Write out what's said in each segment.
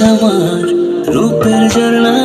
তোমার রূপের জ্বালা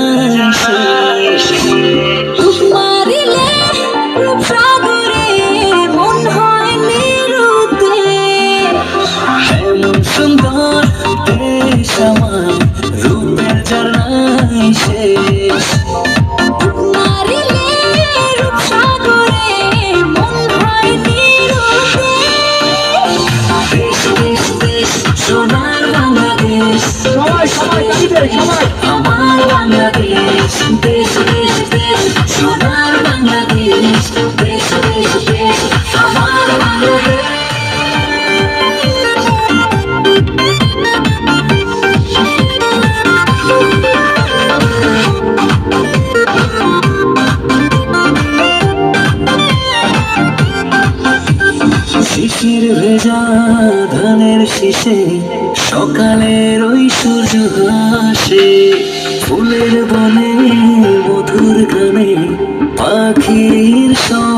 শিশির ভেজা ধানের শিষে সকালের ওই সূর্য হাসে ফুলের বনে গানে পাখির সব